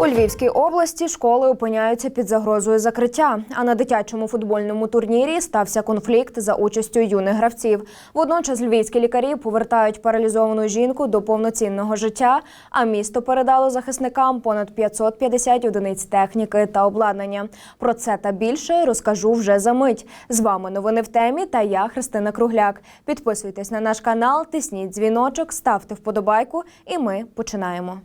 У Львівській області школи опиняються під загрозою закриття. А на дитячому футбольному турнірі стався конфлікт за участю юних гравців. Водночас львівські лікарі повертають паралізовану жінку до повноцінного життя. А місто передало захисникам понад 550 одиниць техніки та обладнання. Про це та більше розкажу вже за мить. З вами новини в темі та я Христина Кругляк. Підписуйтесь на наш канал, тисніть дзвіночок, ставте вподобайку, і ми починаємо.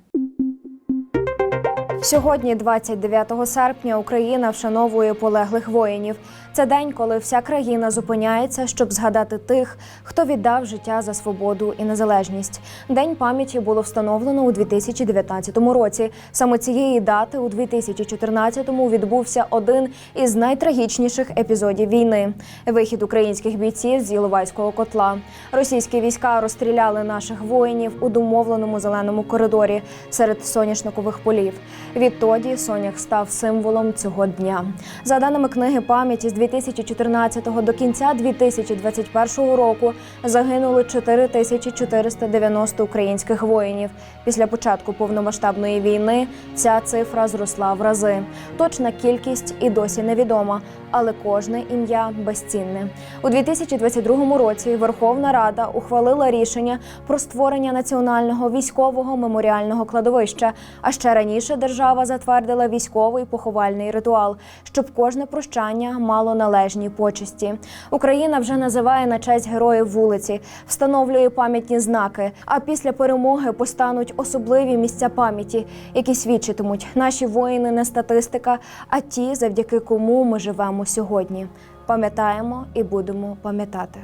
Сьогодні, 29 серпня, Україна вшановує полеглих воїнів. Це день, коли вся країна зупиняється, щоб згадати тих, хто віддав життя за свободу і незалежність. День пам'яті було встановлено у 2019 році. Саме цієї дати, у 2014-му, відбувся один із найтрагічніших епізодів війни вихід українських бійців з Іловайського котла. Російські війська розстріляли наших воїнів у домовленому зеленому коридорі серед соняшникових полів. Відтоді Сонях став символом цього дня. За даними книги пам'яті з 2014 до кінця 2021 року загинули 4490 українських воїнів. Після початку повномасштабної війни ця цифра зросла в рази. Точна кількість і досі невідома, але кожне ім'я безцінне. У 2022 році Верховна Рада ухвалила рішення про створення національного військового меморіального кладовища. А ще раніше держава затвердила військовий поховальний ритуал, щоб кожне прощання мало належні почесті. Україна вже називає на честь героїв вулиці, встановлює пам'ятні знаки. А після перемоги постануть особливі місця пам'яті, які свідчитимуть наші воїни не статистика, а ті, завдяки кому ми живемо сьогодні. Пам'ятаємо і будемо пам'ятати.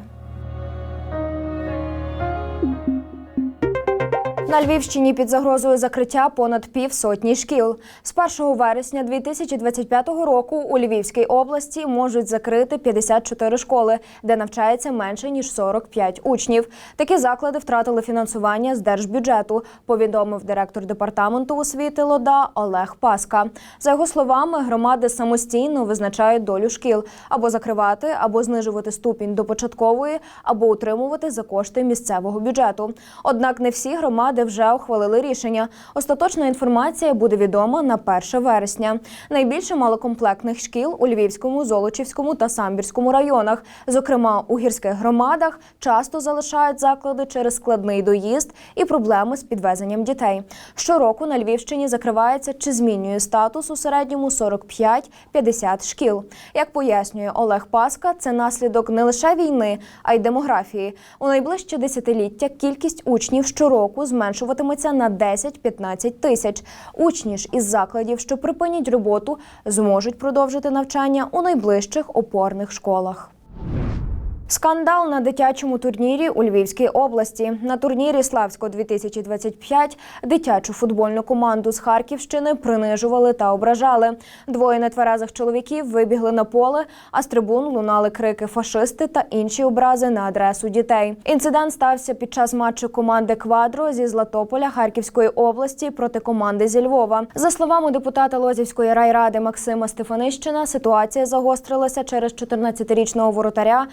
На Львівщині під загрозою закриття понад півсотні шкіл. З 1 вересня 2025 року у Львівській області можуть закрити 54 школи, де навчається менше ніж 45 учнів. Такі заклади втратили фінансування з держбюджету. Повідомив директор департаменту освіти Лода Олег Паска. За його словами, громади самостійно визначають долю шкіл або закривати, або знижувати ступінь до початкової, або утримувати за кошти місцевого бюджету. Однак не всі громади вже ухвалили рішення. Остаточна інформація буде відома на 1 вересня. Найбільше малокомплектних шкіл у Львівському, Золочівському та Самбірському районах. Зокрема, у гірських громадах часто залишають заклади через складний доїзд і проблеми з підвезенням дітей. Щороку на Львівщині закривається чи змінює статус у середньому 45-50 шкіл. Як пояснює Олег Паска, це наслідок не лише війни, а й демографії. У найближче десятиліття кількість учнів щороку зменшуватиметься на 10-15 тисяч. Учні ж із закладів, що припинять роботу, зможуть продовжити навчання у найближчих опорних школах. Скандал на дитячому турнірі у Львівській області. На турнірі Славського 2025 дитячу футбольну команду з Харківщини принижували та ображали. Двоє нетверезих чоловіків вибігли на поле, а з трибун лунали крики фашисти та інші образи на адресу дітей. Інцидент стався під час матчу команди Квадро зі Златополя Харківської області проти команди зі Львова. За словами депутата Лозівської райради Максима Стефанищина, ситуація загострилася через 14-річного воротаря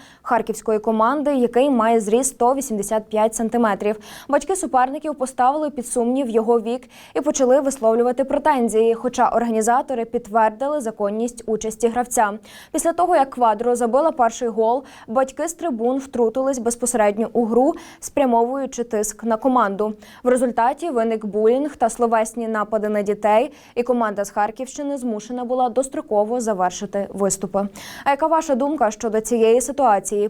Харківської команди, який має зріст 185 сантиметрів. Батьки суперників поставили під сумнів його вік і почали висловлювати претензії. Хоча організатори підтвердили законність участі гравця. Після того, як квадро забила перший гол, батьки з трибун втрутились безпосередньо у гру, спрямовуючи тиск на команду. В результаті виник булінг та словесні напади на дітей, і команда з Харківщини змушена була достроково завершити виступи. А яка ваша думка щодо цієї ситуації?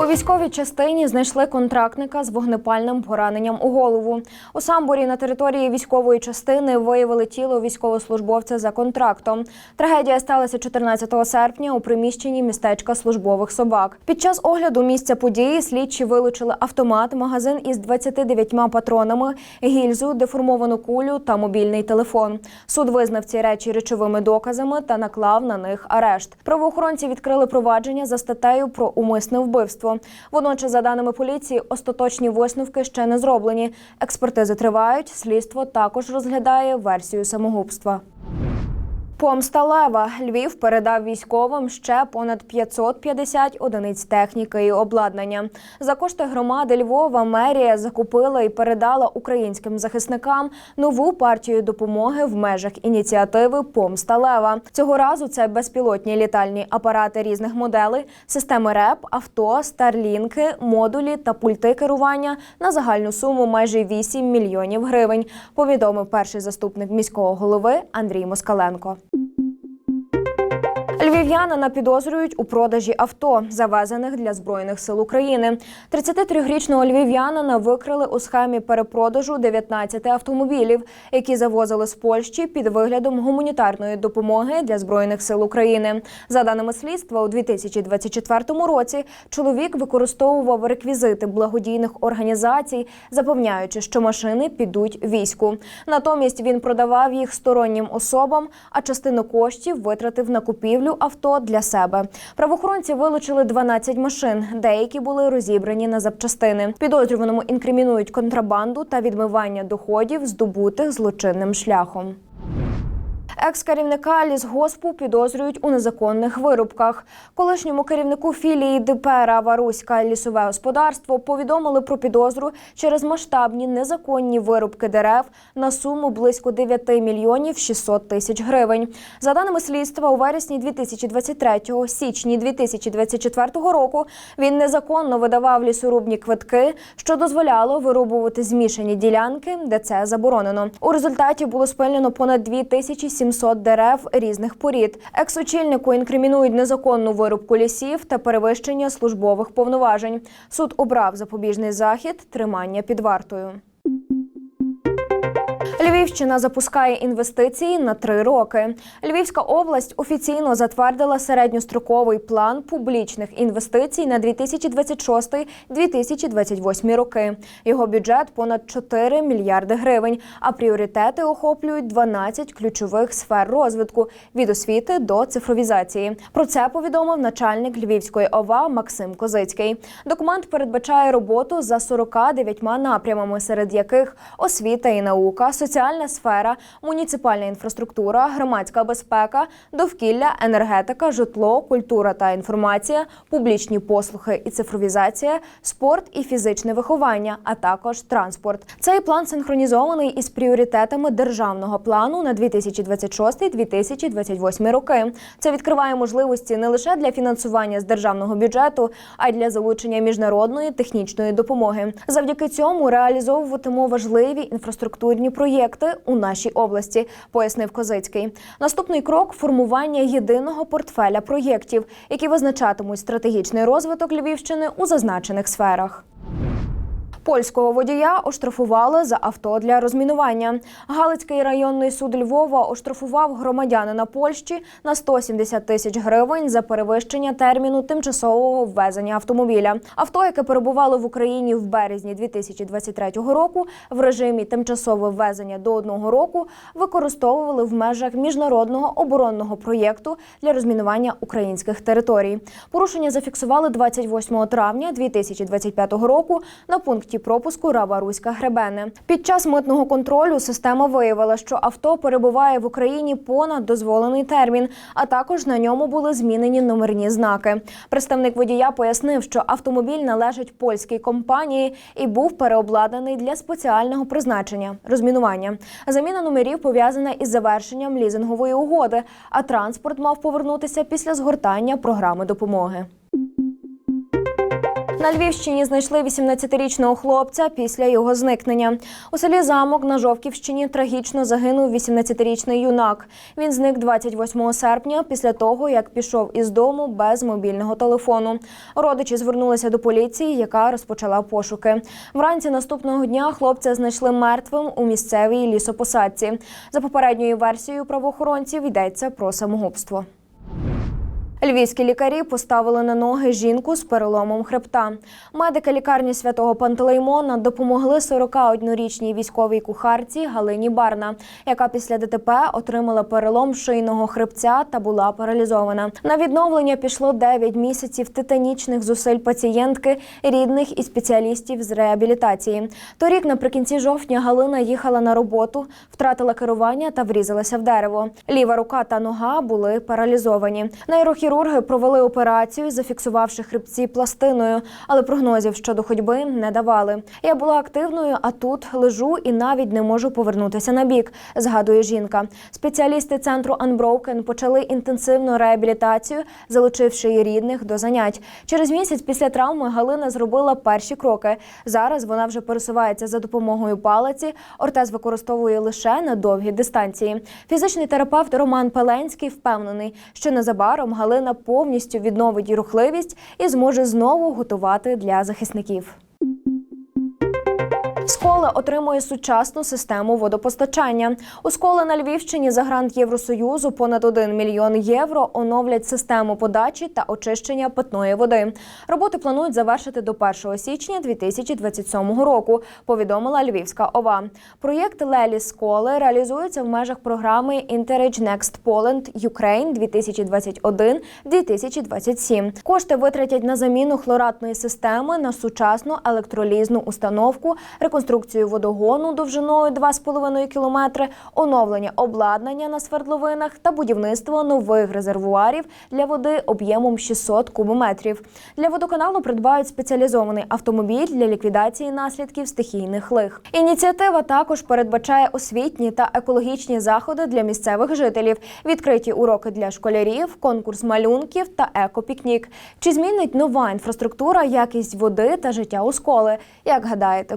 У військовій частині знайшли контрактника з вогнепальним пораненням у голову. У самборі на території військової частини виявили тіло військовослужбовця за контрактом. Трагедія сталася 14 серпня у приміщенні містечка службових собак. Під час огляду місця події слідчі вилучили автомат, магазин із 29 патронами, гільзу, деформовану кулю та мобільний телефон. Суд визнав ці речі речовими доказами та наклав на них арешт. Правоохоронці відкрили провадження за статтею про умисне вбивство. Водночас, за даними поліції, остаточні висновки ще не зроблені. Експертизи тривають. Слідство також розглядає версію самогубства. Помста лева Львів передав військовим ще понад 550 одиниць техніки і обладнання. За кошти громади Львова мерія закупила і передала українським захисникам нову партію допомоги в межах ініціативи Помста лева. Цього разу це безпілотні літальні апарати різних моделей, системи РЕП, авто, старлінки, модулі та пульти керування на загальну суму майже 8 мільйонів гривень. Повідомив перший заступник міського голови Андрій Москаленко. Львів'янина підозрюють у продажі авто, завезених для збройних сил України. 33-річного львів'янина викрили у схемі перепродажу 19 автомобілів, які завозили з Польщі під виглядом гуманітарної допомоги для збройних сил України. За даними слідства, у 2024 році чоловік використовував реквізити благодійних організацій, запевняючи, що машини підуть війську. Натомість він продавав їх стороннім особам, а частину коштів витратив на купівлю авто для себе. Правоохоронці вилучили 12 машин. Деякі були розібрані на запчастини. Підозрюваному інкримінують контрабанду та відмивання доходів, здобутих злочинним шляхом. Екс-керівника лісгоспу підозрюють у незаконних вирубках. Колишньому керівнику філії ДП «Рава лісове господарство повідомили про підозру через масштабні незаконні вирубки дерев на суму близько 9 мільйонів 600 тисяч гривень. За даними слідства, у вересні 2023 січні 2024 року він незаконно видавав лісорубні квитки, що дозволяло вирубувати змішані ділянки, де це заборонено. У результаті було спилено понад 2700 дерев різних порід. Екс-очільнику інкримінують незаконну вирубку лісів та перевищення службових повноважень. Суд обрав запобіжний захід тримання під вартою. Львівщина запускає інвестиції на три роки. Львівська область офіційно затвердила середньостроковий план публічних інвестицій на 2026-2028 роки. Його бюджет понад 4 мільярди гривень, а пріоритети охоплюють 12 ключових сфер розвитку від освіти до цифровізації. Про це повідомив начальник Львівської ОВА Максим Козицький. Документ передбачає роботу за 49 напрямами, серед яких освіта і наука, соціальна сфера, муніципальна інфраструктура, громадська безпека, довкілля, енергетика, житло, культура та інформація, публічні послуги і цифровізація, спорт і фізичне виховання, а також транспорт. Цей план синхронізований із пріоритетами державного плану на 2026-2028 роки. Це відкриває можливості не лише для фінансування з державного бюджету, а й для залучення міжнародної технічної допомоги. Завдяки цьому реалізовуватимо важливі інфраструктурні проєкти у нашій області, пояснив Козицький. Наступний крок формування єдиного портфеля проєктів, які визначатимуть стратегічний розвиток Львівщини у зазначених сферах. Польського водія оштрафували за авто для розмінування. Галицький районний суд Львова оштрафував громадянина Польщі на 170 тисяч гривень за перевищення терміну тимчасового ввезення автомобіля. Авто, яке перебувало в Україні в березні 2023 року, в режимі тимчасове ввезення до одного року використовували в межах міжнародного оборонного проєкту для розмінування українських територій. Порушення зафіксували 28 травня 2025 року на пункті пропуску Рава Руська Гребене. Під час митного контролю система виявила, що авто перебуває в Україні понад дозволений термін, а також на ньому були змінені номерні знаки. Представник водія пояснив, що автомобіль належить польській компанії і був переобладнаний для спеціального призначення розмінування. Заміна номерів пов'язана із завершенням лізингової угоди, а транспорт мав повернутися після згортання програми допомоги. На Львівщині знайшли 18-річного хлопця після його зникнення. У селі Замок на Жовківщині трагічно загинув 18-річний юнак. Він зник 28 серпня після того, як пішов із дому без мобільного телефону. Родичі звернулися до поліції, яка розпочала пошуки. Вранці наступного дня хлопця знайшли мертвим у місцевій лісопосадці. За попередньою версією правоохоронців йдеться про самогубство. Львівські лікарі поставили на ноги жінку з переломом хребта. Медики лікарні святого Пантелеймона допомогли 41-річній військовій кухарці Галині Барна, яка після ДТП отримала перелом шийного хребця та була паралізована. На відновлення пішло 9 місяців титанічних зусиль пацієнтки, рідних і спеціалістів з реабілітації. Торік, наприкінці жовтня, Галина їхала на роботу, втратила керування та врізалася в дерево. Ліва рука та нога були паралізовані. Нейрохірурги провели операцію, зафіксувавши хребці пластиною, але прогнозів щодо ходьби не давали. Я була активною, а тут лежу і навіть не можу повернутися на бік, згадує жінка. Спеціалісти центру Unbroken почали інтенсивну реабілітацію, залучивши її рідних до занять. Через місяць після травми Галина зробила перші кроки. Зараз вона вже пересувається за допомогою палиці. Ортез використовує лише на довгі дистанції. Фізичний терапевт Роман Пеленський впевнений, що незабаром Галина повністю відновить рухливість і зможе знову готувати для захисників. Скола отримує сучасну систему водопостачання. У сколи на Львівщині за грант Євросоюзу понад 1 мільйон євро оновлять систему подачі та очищення питної води. Роботи планують завершити до 1 січня 2027 року. Повідомила Львівська ОВА. Проєкт Лелі Сколи реалізується в межах програми Interage Next Poland Ukraine 2021-2027. Кошти витратять на заміну хлоратної системи на сучасну електролізну установку, реконструкцію водогону довжиною 2,5 кілометри, оновлення обладнання на свердловинах та будівництво нових резервуарів для води об'ємом 600 кубометрів. Для водоканалу придбають спеціалізований автомобіль для ліквідації наслідків стихійних лих. Ініціатива також передбачає освітні та екологічні заходи для місцевих жителів, відкриті уроки для школярів, конкурс малюнків та екопікнік. Чи змінить нова інфраструктура якість води та життя у школи? Як гадаєте,